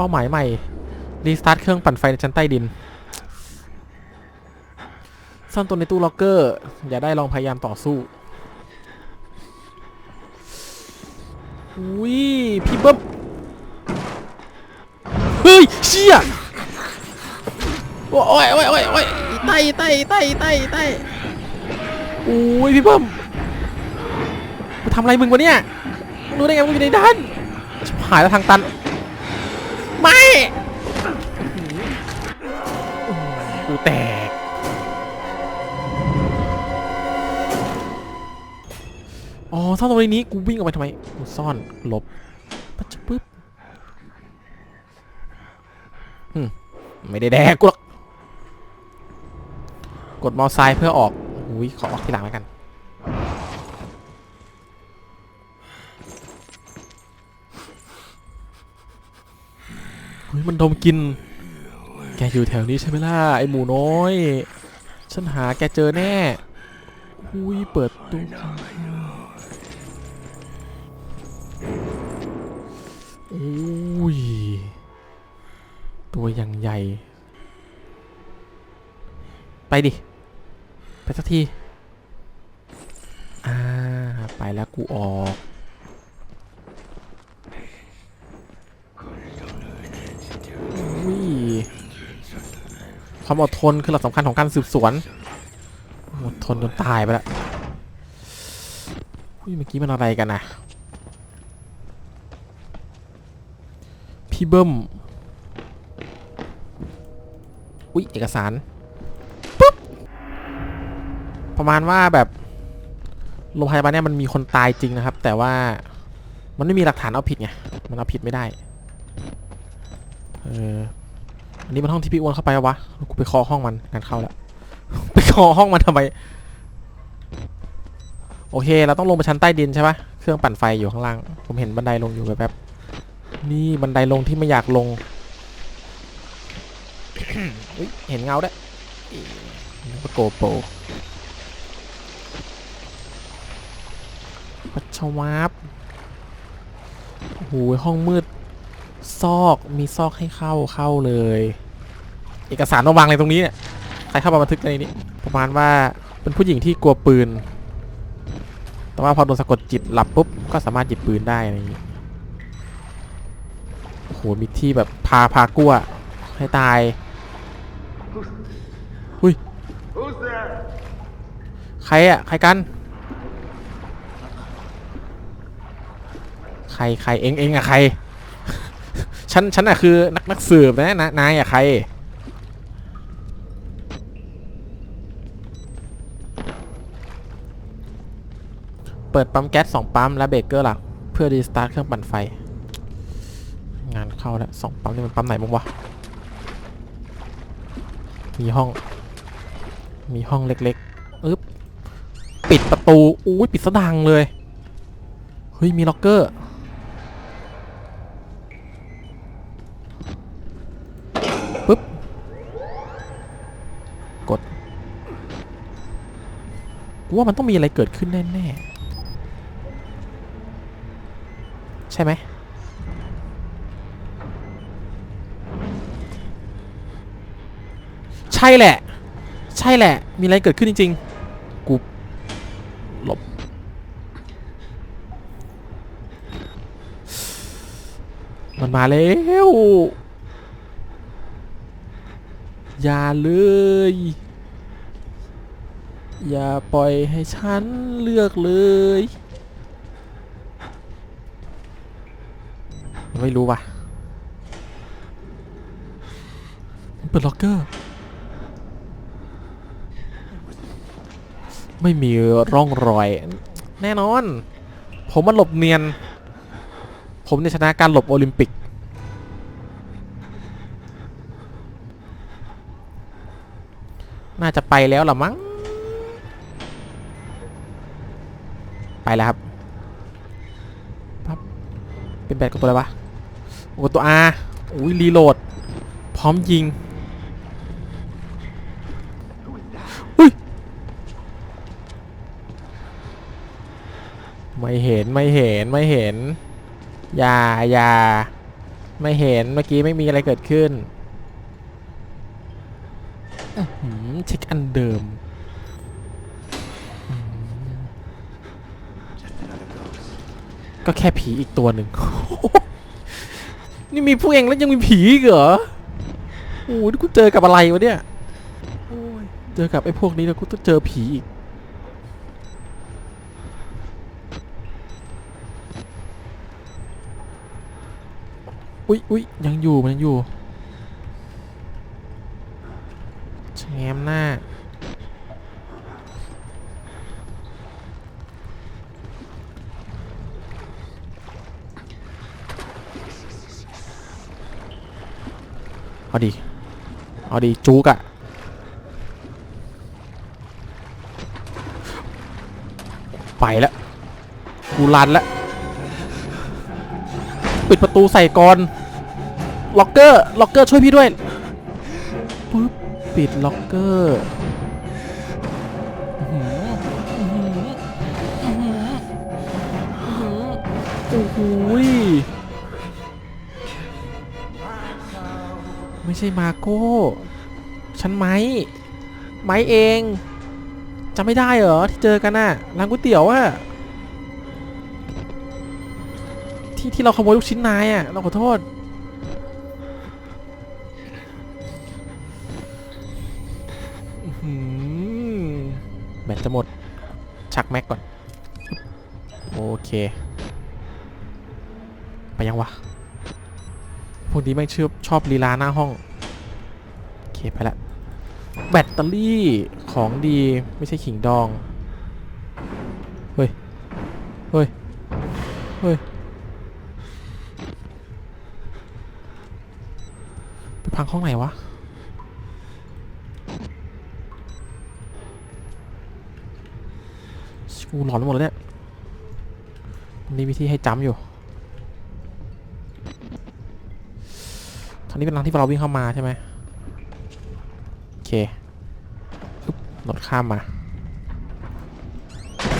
เป้าหมายใหม่ รีสตาร์ทเครื่องปั่นไฟในชั้นใต้ดิน ซ่อนตัวในตู้ล็อกเกอร์ อย่าได้ลองพยายามต่อสู้ อุ้ย พี่เบิ้ม เฮ้ย เชี่ย โอ้ยโอ้ยโอ้ยโอ้ยไต่ไต่ไต่ไต่ไต่อุ้ย พี่เบิ้มมาทำอะไรมึงวะเนี่ยมึงรู้ได้ไงมึงอยู่ในด้านชิบหายแล้วทางตัน ไม่กูแตก อ๋อซ่อนตรงนี้กูวิ่งออกไปทำไม กูซ่อนหลบปั๊บจะปึ๊บอืมไม่ได้แดกกูหรอก กดมอไซค์เพื่อออกอุ้ยขอออกทีหลังแล้วกัน เฮ้ยมันดมกลินแกอยู่แถวนี้ใช่ไหมล่ะไอหมูน้อย ฉันหาแกเจอแน่อุ้ยเปิดตู้อุ้ยตัวอย่างใหญ่ ไปดิ ไปสักที อ่า ไปแล้วกูออก ความอดทนคือหลักสำคัญของการสืบสวนอดทนจนตายไปแล้วเมื่อกี้มันอะไรกันนะพี่เบิ้มอุ้ยเอกสารปุ๊บประมาณว่าแบบโรงพยาบาลเนี่ยมันมีคนตายจริงนะครับ แต่ว่ามันไม่มีหลักฐานเอาผิดไงมันเอาผิดไม่ได้เออ อันนี้มันห้องที่พี่อ้วนเข้าไปวะ กูไปคอห้องมันงานเข้าแล้ว ไปคอห้องมันทำไม โอเค เราต้องลงไปชั้นใต้ดินใช่ปะเครื่องปั่นไฟอยู่ข้างล่าง ผมเห็นบันไดลงอยู่แบบๆนี่บันไดลงที่ไม่อยากลงเห็นเงาด้วยนึกว่าโกโปรปัชชวาบโอ้โหห้องมืด ซอกมีซอกให้เข้าเข้าเลย เอกสารต้องวางอะไรตรงนี้เนี่ยใครเข้ามาบันทึกในนี้ ประมาณว่าเป็นผู้หญิงที่กลัวปืน แต่ว่าพอโดนสะกดจิตหลับปุ๊บก็สามารถหยิบปืนได้อะไรอย่างนี้โอ้โหมีที่แบบพาพากลัวให้ตายอุ้ยใครอะใครกัน ใครใครเองเองอะใคร ฉันฉันอะคือนักนักสืบนะนะนายอะใคร เปิดปั๊มแก๊สสองปั๊มและเบรกเกอร์หลักเพื่อรีสตาร์ทเครื่องปั่นไฟ งานเข้าแล้วสองปั๊มนี่มันปั๊มไหนบ้างวะ มีห้อง มีห้องเล็กๆอึ๊บปิดประตู อุ้ยปิดสะดังเลย เฮ้ย มีล็อกเกอร์ กดกูว่ามันต้องมีอะไรเกิดขึ้นแน่ๆใช่ไหมใช่แหละ ใช่แหละ มีอะไรเกิดขึ้นจริงๆกูหลบมันมาแล้ว อย่าเลย อย่าปล่อยให้ฉันเลือกเลย ไม่รู้ว่ะเปิดล็อกเกอร์ ไม่มีร่องรอย แน่นอน ผมมันหลบเนียน ผมเนี่ยชนะการหลบโอลิมปิกาจะไปแล้วล่ะมั้ง ไปแล้วครับปั๊บเป็นแบตกับตัวอะไรวะโอ้ตัว R อุ้ยรีโหลด พร้อมยิงอุ้ยไม่เห็นไม่เห็นไม่เห็น อย่าอย่าไม่เห็นเมื่อกี้ไม่มีอะไรเกิดขึ้น อันเดิม ก็แค่ผีอีกตัวหนึ่ง นี่มีผู้เองแล้วยังมีผีเหรอ โอ้ยนี่กูเจอกับอะไรวะเนี่ยโอ้ยเจอกับไอ้พวกนี้แล้วกูต้องเจอผีอีกอุ๊ยอุ๊ยยังอยู่มันยังอยู่แชมหน้า เอาดี เอาดีจุกอะไปแล้วกูรันแล้วปิดประตูใส่ก่อนล็อกเกอร์ล็อกเกอร์ช่วยพี่ด้วยปึ๊บปิดล็อกเกอร์โอ้โห ไม่ใช่มาโก้ ฉันไม้ไม้เองจำไม่ได้เหรอที่เจอกันน่ะร้านก๋วยเตี๋ยวอะที่ที่เราขโมยลูกชิ้นนายอะเราขอโทษแบตจะหมด ชักแม็กก่อน โอเค ไปยังวะ พวกนี้แม่ชอบชอบลีลาหน้าห้อง โอเค ไปละ แบตเตอรี่ของดีไม่ใช่ขิงดอง เฮ้ย เฮ้ย เฮ้ย ไปพังห้องไหนวะกูหลอนหมดแล้วเนี่ยมีวิธีให้จำอยู่ ทางนี้เป็นทางที่เราวิ่งเข้ามาใช่ไหมโอเคปึ๊บโดดข้ามมา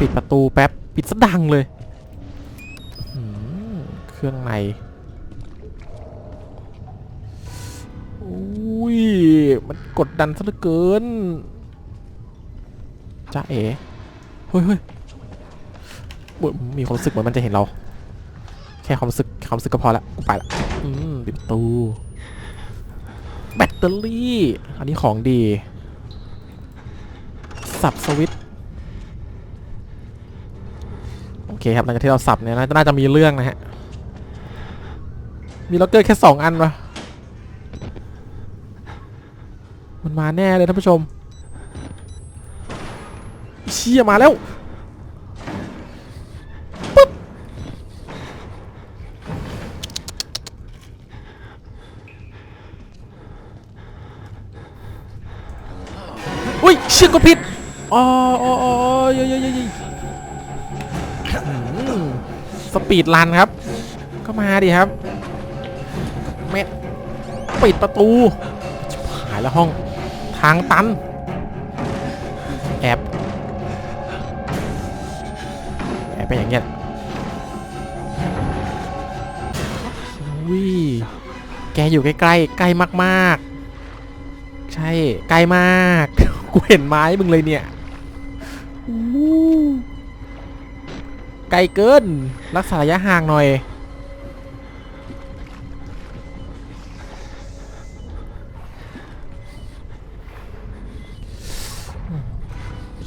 ปิดประตูแป๊บ ปิดสะดังเลย เครื่องในอุ้ย มันกดดันซะเหลือเกินจ้าเอ๋เฮ้ยเฮ้ยมีความรู้สึกเหมือนมันจะเห็นเรา แค่ความรู้สึกความรู้สึกก็พอละกูไปละอืมปิดประตู ตเตอรี่ อันนี้ของดี สับสวิตโอเคครับหลังจากที่เราสับเนี่ย น่าจะมีเรื่องนะฮะ มีล็อกเกอร์แค่สองอันวะมันมาแน่เลยท่านผู้ชม เชี่ยมาแล้วปึ๊บ ก็ผิดอ๋ออ๋ออ๋อเยยยยเยยเยยอืมสปีดรันครับ ก็มาดิครับ เม็ดปิดประตูหายแล้วห้อง ทางตัน แอบ แอบไปอย่างเงี้ยวิแกอยู่ใกล้ๆ ใกล้มาก ๆ ใช่ ใกล้มาก กูเห็นไม้มึงเลยเนี่ยอู้ไกลเกิน รักษาระยะห่างหน่อย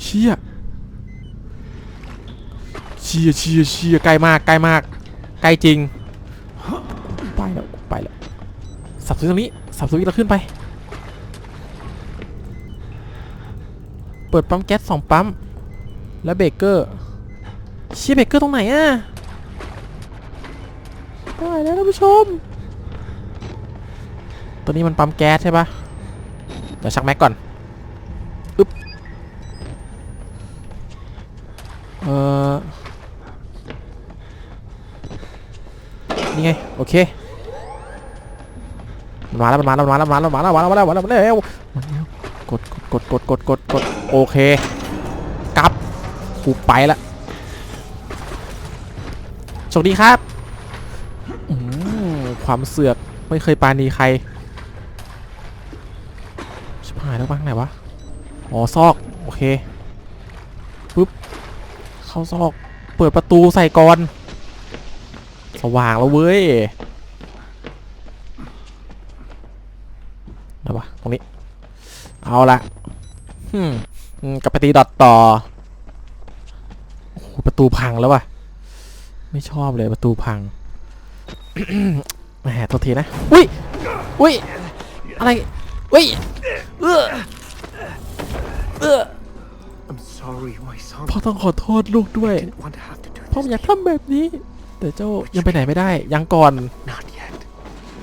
เชี่ยเชียเชียเชียใกล้มากใกล้มากใกล้จริง ไปแล้ว ไปแล้ว สับสวิตช์ตรงนี้ สับสวิตช์เราขึ้นไป เปิดปั๊มแก๊สสองปั๊ม แล้วเบรกเกอร์เชียเบรกเกอร์ตรงไหนอะตายแล้วท่านผู้ชม ตัวนี้มันปั๊มแก๊สใช่ปะเดี๋ยวชักแม็กก่อนอึ๊บเออนี่ไง โอเคมันมาแล้วมันมาแล้วมันมาแล้วมันมาแล้วมันมาแล้วมันมาแล้วมันมาแล้วมันมาแล้วมันมาแล้ว กดกดกดกดกดโอเคกลับกูไปละสวัสดีครับความเสือกไม่เคยปาณีใครชิบหายแล้วบ้างไหนวะอ๋อซอกโอเคปึ๊บเข้าซอก เปิดประตูใส่ก่อน สว่างแล้วเว้ยไหนวะตรงนี้ เอาละ อืมกลับไปตีดอทต่อโอ้โหประตูพังแล้ววะไม่ชอบเลยประตูพังแหมโทษทีนะ อุ้ย อุ้ย อะไร อุ้ย เออเออ I'm sorry, my son. พ่อต้องขอโทษลูกด้วย didn't want to have to do พ่อ this. ไม่อยากทำแบบนี้ แต่เจ้ายังไปไหนไม่ได้ ยังก่อน Not yet.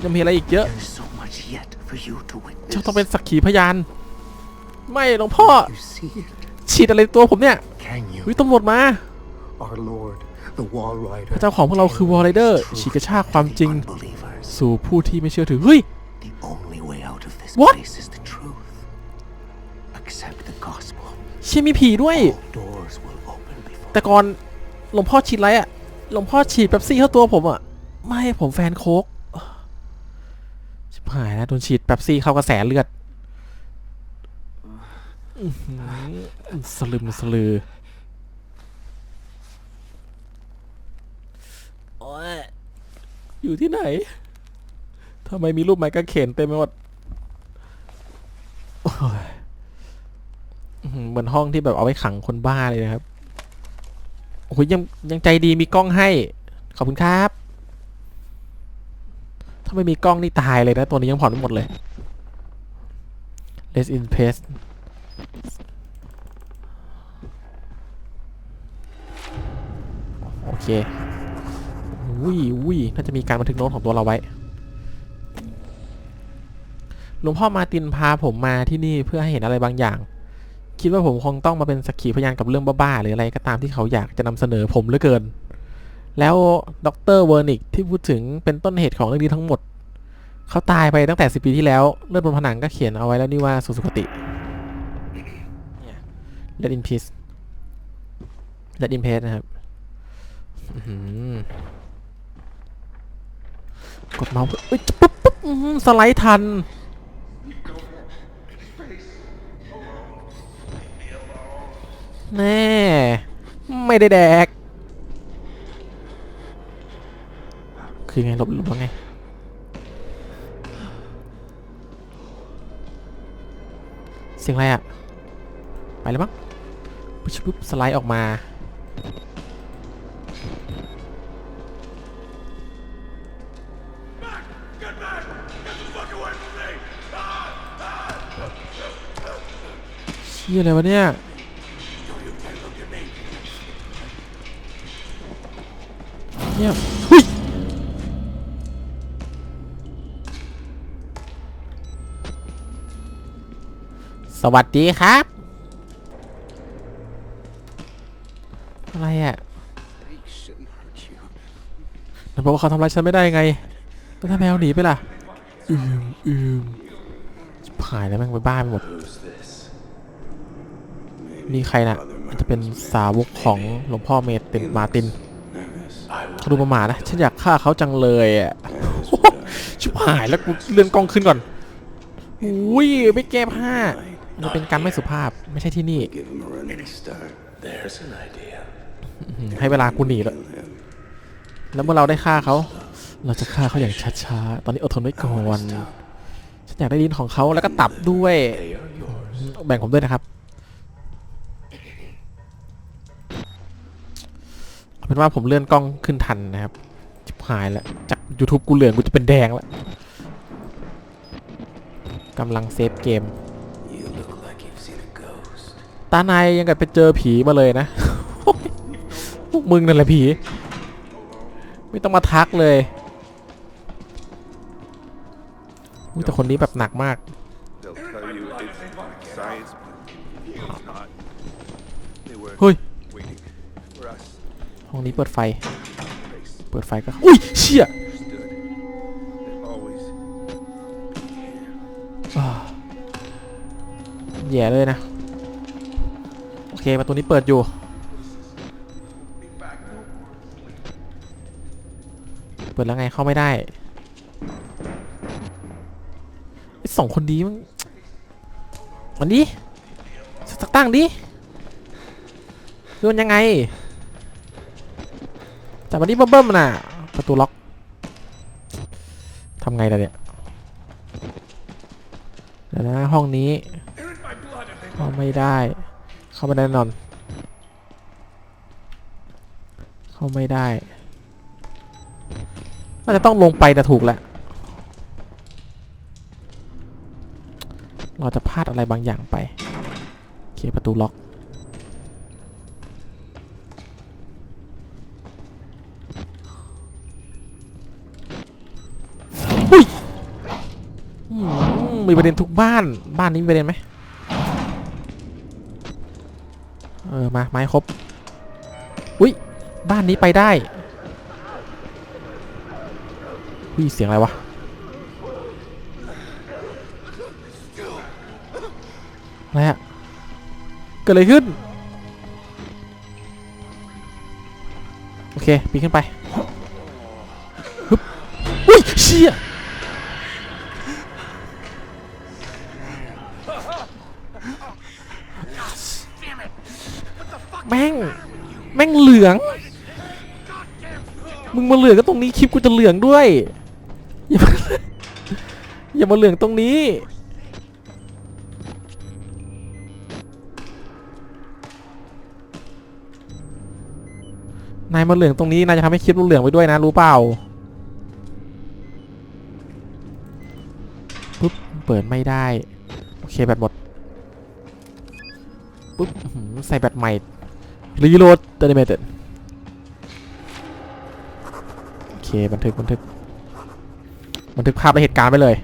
ยังมีอะไรอีกเยอะ There's so much yet for you to เจ้า witness. ต้องเป็นสักขีพยาน ไม่หลวงพ่อ You see it? ฉีดอะไรในตัวผมเนี่ย Can เฮ้ย you? ตำรวจมา Our Lord, the Wall พ Rider. ระเจ้าของพวกเราคือวอลไรเดอร์ฉีกกระชากความจริง Unbelievers. สู่ผู้ที่ไม่เชื่อถือ เฮ้ย The only way out of this What? place is the truth. Accept the gospel. เชี่ยมีผีด้วย All doors will open before แต่ก่อนหลวงพ่อฉีดอะไรอะหลวงพ่อฉีดเป๊ปซี่เข้าตัวผมอะไม่ให้ผมแฟนโค้กชิบหายแล้วโดนฉีดเป๊ปซี่เข้ากระแสเลือดอื้อหือ สลึมสลือ โอ๊ยอยู่ที่ไหน ทำไมมีรูปไม้กางเขนเต็มไปหมดโอ้ยอื้อหือเหมือนห้องที่แบบเอาไว้ขังคนบ้าเลยนะครับ โอ้ยยังยังใจดีมีกล้องให้ ขอบคุณครับ ถ้าไม่มีกล้องนี่ตายเลยนะ ตัวนี้ยังผ่อนไม่หมดเลย Let's in pace โอเคอุ้ยอุ้ยน่าจะมีการบันทึกโน้ตของตัวเราไว้ หลวงพ่อมาตินพาผมมาที่นี่เพื่อให้เห็นอะไรบางอย่าง คิดว่าผมคงต้องมาเป็นสักขีพยานกับเรื่องบ้าๆหรืออะไรก็ตามที่เขาอยากจะนำเสนอผมเหลือเกิน แล้วดรเวอร์นิกที่พูดถึงเป็นต้นเหตุของเรื่องนี้ทั้งหมด เขาตายไปตั้งแต่สิปีที่แล้ว เลือดบนผนังก็เขียนเอาไว้แล้วนี่ว่าสุสุคติ Let in peace Let in peace นะครับกดเมาส์เอ้ยปุ๊บปุ๊บสไลด์ทัน แน่ ไม่ได้แดก คือไงหลบหลบว่าไงเสียงอะไรอะไปแล้วมั้ง ปุ๊บปุ๊บสไลด์ออกมาเชี่ยอะไรวะเนี่ยเนี่ยหุยสวัสดีครับ อะไรอะ They shouldn't hurt you. นั่บอกว่าเขาทำร้ายฉันไม่ได้ไงแล้วถ้าแมวหนีไปล่ะ อืมอืมหายแล้วแม่งไปบ้าไปหมด นี่ใครน่ะมันจะเป็นสาวกของหลวงพ่อเมตินมาตินเขาดูประมาทนะ ฉันอยากฆ่าเขาจังเลยอะชิบหายแล้วกูเลื่อนกล้องขึ้นก่อนอุ้ยไม่แก้ผ้ามันเป็นการไม่สุภาพไม่ใช่ที่นี่ ให้เวลากูหนีแล้วแล้วเมื่อเราได้ฆ่าเขา เราจะฆ่าเขาอย่างช้าๆ ตอนนี้อดทนไว้ก่อนฉันอยากได้ดินของเขาแล้วก็ตับด้วย แบ่งผมด้วยนะครับเอาเป็นว่าผมเลื่อนกล้องขึ้นทันนะครับชิบหายแล้ว จาก YouTube กูเหลืองกูจะเป็นแดงแล้วกำลังเซฟเกม ตานายยังกับไปเจอผีมาเลยนะ วกมึงนั่นแหละผี ไม่ต้องมาทักเลยแต่คนนี้แบบหนักมาก เฮ้ย ห้องนี้เปิดไฟ เปิดไฟก็ อุ้ย เชี่ยแย่เลยนะ โอเคประตูนี้เปิดอยู่ เปิดแล้วไงเข้าไม่ได้สองคนดีมันมันดิสักตั้งดิคือมันยังไงจับมันดิเบิ่มๆน่ะประตูล็อกทำไงล่ะเนี่ยเดี๋ยวนะห้องนี้เข้าไม่ได้ เข้าไม่ได้แน่นอน เข้าไม่ได้ น่าจะต้องลงไปแต่ถูกแหละ เราจะพลาดอะไรบางอย่างไปโอเคประตูล็อกอุ้ยอืมมีประเด็นทุกบ้าน บ้านนี้มีประเด็นไหมเออ มา ไม้ครบ อุ้ย บ้านนี้ไปได้ อุ้ยเสียงอะไรวะอะไรอะเกิดอะไรขึ้น โอเคปีนขึ้นไปฮึบอุ้ยเชี่ยแม่ง แม่งเหลือง มึงมาเหลืองก็ตรงนี้คลิปกูจะเหลืองด้วย อย่ามาอย่ามาเหลืองตรงนี้ นายมาเหลืองตรงนี้ นายจะทำให้คลิปเราเหลืองไปด้วยนะ รู้เปล่าปุ๊บเปิดไม่ได้ โอเคแบตหมดปุ๊บใส่แบตใหม่รีโหลดเตอร์เมเตโอเคบันทึกบันทึก บันทึกภาพและเหตุการณ์ไปเลย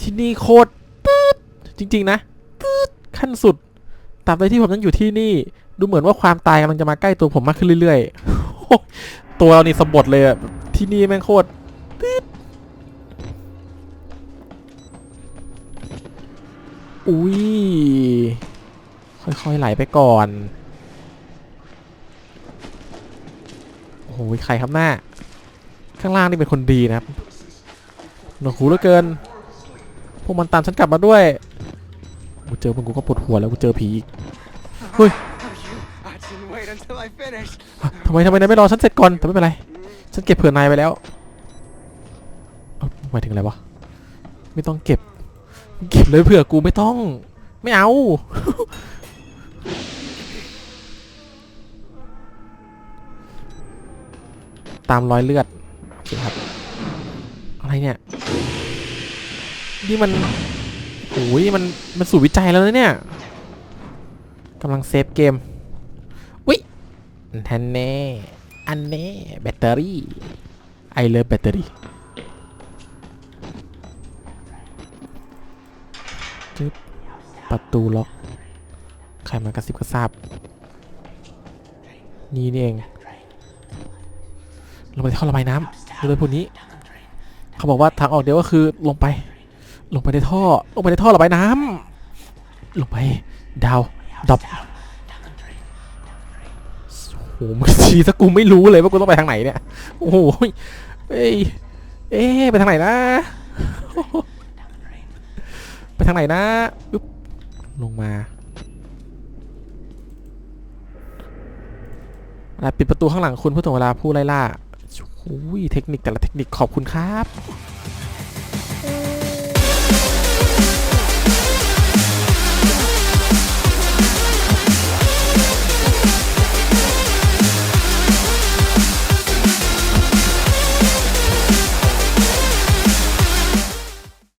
ที่นี่โคตรตืดจริง ๆ นะตืดขั้นสุดตราบใดที่ผมยังอยู่ที่นี่ ดูเหมือนว่าความตายกำลังจะมาใกล้ตัวผมมากขึ้นเรื่อยๆตัวเรานี่สะบดเลยที่นี่แม่งโคตรตืดอุ้ยค่อยๆไหลไปก่อนโอ้โหใครครับหน้า ข้างล่างนี่เป็นคนดีนะครับหนวกหูเหลือเกิน พวกมันตามฉันกลับมาด้วย กูเจอมันกูก็ปวดหัวแล้วกูเจอผีอีก Oh, you! I didn't wait until I finished. ทำไมทำไมนายไม่รอฉันเสร็จก่อน แต่ไม่เป็นไร ฉันเก็บเผื่อนายไปแล้วหมายถึงอะไรวะ ไม่ต้องเก็บ เก็บเลยเผื่อกูไม่ต้อง ไม่เอา ตามรอยเลือด เคครับ อะไรเนี่ย นี่มันโอ้ยมัน มันสู่วิจัยแล้วนะเนี่ยกำลังเซฟเกมวิทันแน่ อันแน่แบตเตอรี่ ไอเลิฟแบตเตอรี่จึ๊บประตูล็อก ใครมากระซิบกระซาบ นี่นี่เองลงไปท่อระบายน้ำ ดูเลยพวกนี้ เขาบอกว่าทางออกเดียวก็คือลงไป ลงไปในท่อ ลงไปในท่อระบายน้ำลงไป ดาวดรอปโอ้โหมึงชี้ซะกูไม่รู้เลยว่ากูต้องไปทางไหนเนี่ย โอ้โหเอ้ยเอ๊ไปทางไหนนะ ไปทางไหนนะอึ๊บลงมาอะไรปิดประตูข้างหลังคุณผู้ถ่วงเวลาผู้ไล่ล่า อ้ยเทคนิคแต่ละเทคนิคขอบคุณครับ